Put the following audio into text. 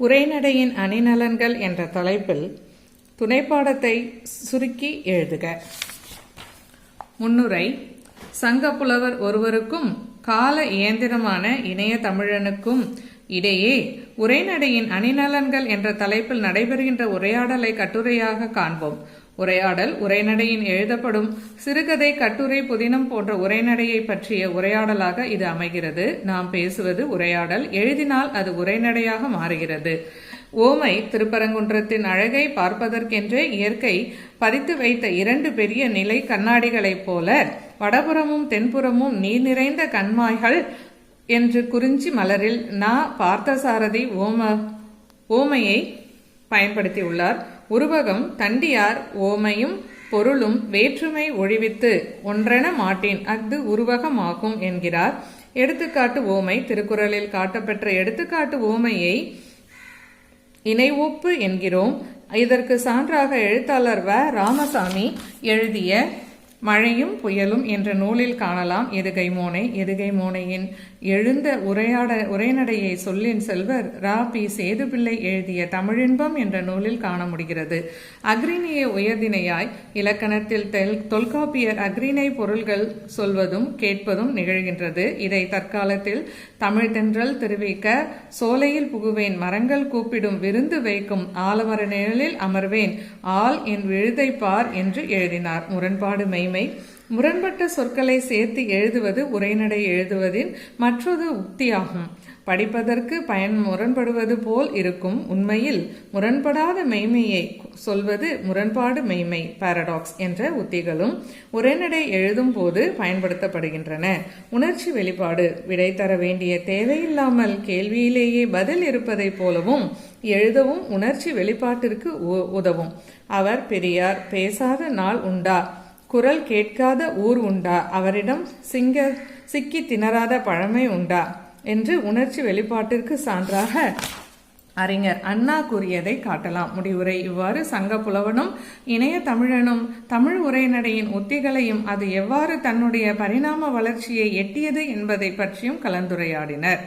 உரைநடையின் அணிநலன்கள் என்ற தலைப்பில் துணைப்பாடத்தை சுருக்கி எழுதுக. முன்னுரை சங்க புலவர் ஒருவருக்கும் கால இயந்திரமான இணைய தமிழனுக்கும் இடையே உரைநடையின் அணிநலன்கள் என்ற தலைப்பில் நடைபெறுகின்ற உரையாடலை கட்டுரையாக காண்போம். உரையாடல் உரைநடையின் எழுதப்படும் சிறுகதை கட்டுரை புதினம் போன்ற உரைநடையை பற்றிய உரையாடலாக இது அமைகிறது. நாம் பேசுவது உரையாடல். எழுதினால் அது உரைநடையாக மாறுகிறது. ஓமை திருப்பரங்குன்றத்தின் அழகை பார்ப்பதற்கென்றே இயற்கை பதித்து வைத்த இரண்டு பெரிய நிலை கண்ணாடிகளைப் போல வடபுறமும் தென்புறமும் நீர் நிறைந்த கண்மாய்கள் என்று குறிஞ்சி மலரில் நா பார்த்தசாரதி ஓம ஓமையை பயன்படுத்தியுள்ளார். உருவகம் தண்டியார் ஓமையும் பொருளும் வேற்றுமை ஒழிவித்து ஒன்றென மாட்டேன். அஃது உருவகமாகும் என்கிறார். எடுத்துக்காட்டு ஓமை. திருக்குறளில் காட்டப்பெற்ற எடுத்துக்காட்டு ஓமையை இணைவொப்பு என்கிறோம். இதற்கு சான்றாக எழுத்தாளர் வ. ராமசாமி எழுதிய மழையும் புயலும் என்ற நூலில் காணலாம் எதுகை மோனை எதுகை மோனையின் எழுந்த உரையாட உரைநடையை சொல்லின் செல்வர் ரா. பி. சேதுபிள்ளை எழுதிய தமிழின்பம் என்ற நூலில் காண முடிகிறது. அக்ரிணிய உயர்தினையாய் இலக்கணத்தில் தெல் தொல்காப்பியர் அக்ரிணை பொருள்கள் சொல்வதும் கேட்பதும் நிகழ்கின்றது. இதை தற்காலத்தில் தமிழ்தென்றல் தெரிவிக்க சோலையில் புகுவேன் மரங்கள் கூப்பிடும் விருந்து வைக்கும் ஆலமர நிழலில் அமர்வேன் ஆள் என் விழுதை பார் என்று எழுதினார். முரண்பாடு மெய்மை முரண்பட்ட சொற்களை சேர்த்து எழுதுவது உரைநடை எழுதுவதின் மற்றொரு உக்தியாகும் படிப்பதற்கு பயன் முரண்படுவது போல் இருக்கும். உண்மையில் முரண்படாத மெய்மையை சொல்வது முரண்பாடு மெய்மை பாரடாக்ஸ் என்ற உத்திகளும் உரைநடை எழுதும் போது பயன்படுத்தப்படுகின்றன. உணர்ச்சி வெளிப்பாடு விடை தர வேண்டிய தேவையில்லாமல் கேள்வியிலேயே பதில் இருப்பதைப் போலவும் எழுதவும் உணர்ச்சி வெளிப்பாட்டிற்கு உதவும். அவர் பெரியார் பேசாத நாள் உண்டா? குரல் கேட்காத ஊர் உண்டா? அவரிடம் சிங்க சிக்கி திணறாத பழமை உண்டா? என்று உணர்ச்சி வெளிப்பாட்டிற்கு சான்றாக அறிஞர் அண்ணா கூறியதை காட்டலாம். முடிவுரை. இவ்வாறு சங்க புலவனும் இணைய தமிழனும் தமிழ் உரைநடையின் உத்திகளையும் அது எவ்வாறு தன்னுடைய பரிணாம வளர்ச்சியை எட்டியது என்பதை பற்றியும் கலந்துரையாடினர்.